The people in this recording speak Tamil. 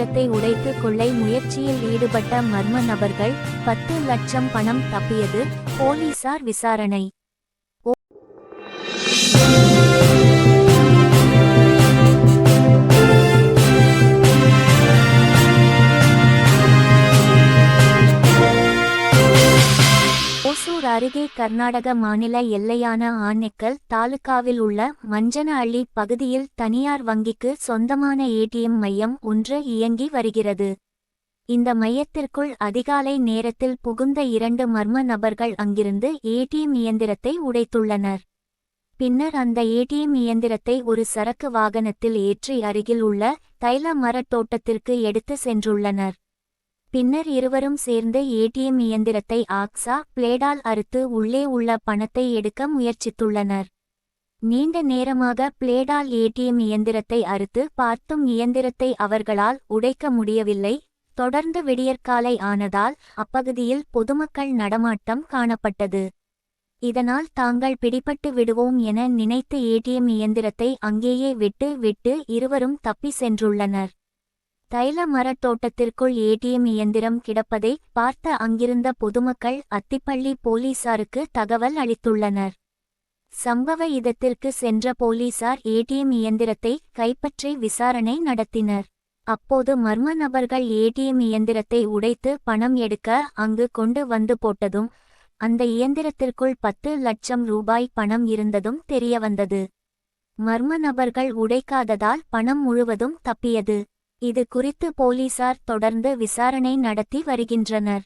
இயந்திரத்தை உடைத்து கொள்ளை முயற்சியில் ஈடுபட்ட மர்ம நபர்கள் பத்து லட்சம் பணம் தப்பியது போலீசார் விசாரணை. ஓசூர் அருகே கர்நாடக மாநில எல்லையான ஆனெக்கல் தாலுகாவில் உள்ள மஞ்சனஅள்ளி பகுதியில் தனியார் வங்கிக்கு சொந்தமான ஏடிஎம் மையம் ஒன்று இயங்கி வருகிறது. இந்த மையத்திற்குள் அதிகாலை நேரத்தில் புகுந்த இரண்டு மர்ம நபர்கள் அங்கிருந்து ஏடிஎம் இயந்திரத்தை உடைத்துள்ளனர். பின்னர் அந்த ஏடிஎம் இயந்திரத்தை ஒரு சரக்கு வாகனத்தில் ஏற்றி அருகில் உள்ள தைல மரத் தோட்டத்திற்கு எடுத்து சென்றுள்ளனர். பின்னர் இருவரும் சேர்ந்து ஏடிஎம் இயந்திரத்தை ஆக்ஸா பிளேடால் அறுத்து உள்ளே உள்ள பணத்தை எடுக்க முயற்சித்துள்ளனர். நீண்ட நேரமாக பிளேடால் ஏடிஎம் இயந்திரத்தை அறுத்து பார்த்தும் இயந்திரத்தை அவர்களால் உடைக்க முடியவில்லை. தொடர்ந்து விடியற்காலை ஆனதால் அப்பகுதியில் பொதுமக்கள் நடமாட்டம் காணப்பட்டது. இதனால் தாங்கள் பிடிபட்டு விடுவோம் என நினைத்து ஏடிஎம் இயந்திரத்தை அங்கேயே விட்டு விட்டு இருவரும் தப்பி சென்றுள்ளனர். தைல மரத் தோட்டத்திற்குள் ஏடிஎம் இயந்திரம் கிடப்பதை பார்த்த அங்கிருந்த பொதுமக்கள் அத்திப்பள்ளி போலீசாருக்கு தகவல் அளித்துள்ளனர். சம்பவ இடத்திற்கு சென்ற போலீசார் ஏடிஎம் இயந்திரத்தை கைப்பற்றி விசாரணை நடத்தினர். அப்போது மர்ம நபர்கள் ஏடிஎம் இயந்திரத்தை உடைத்து பணம் எடுக்க அங்கு கொண்டு வந்து போட்டதும் அந்த இயந்திரத்திற்குள் பத்து லட்சம் ரூபாய் பணம் இருந்ததும் தெரியவந்தது. மர்ம நபர்கள் உடைக்காததால் பணம் முழுவதும் தப்பியது. இது குறித்து போலீசார் தொடர்ந்து விசாரணை நடத்தி வருகின்றனர்.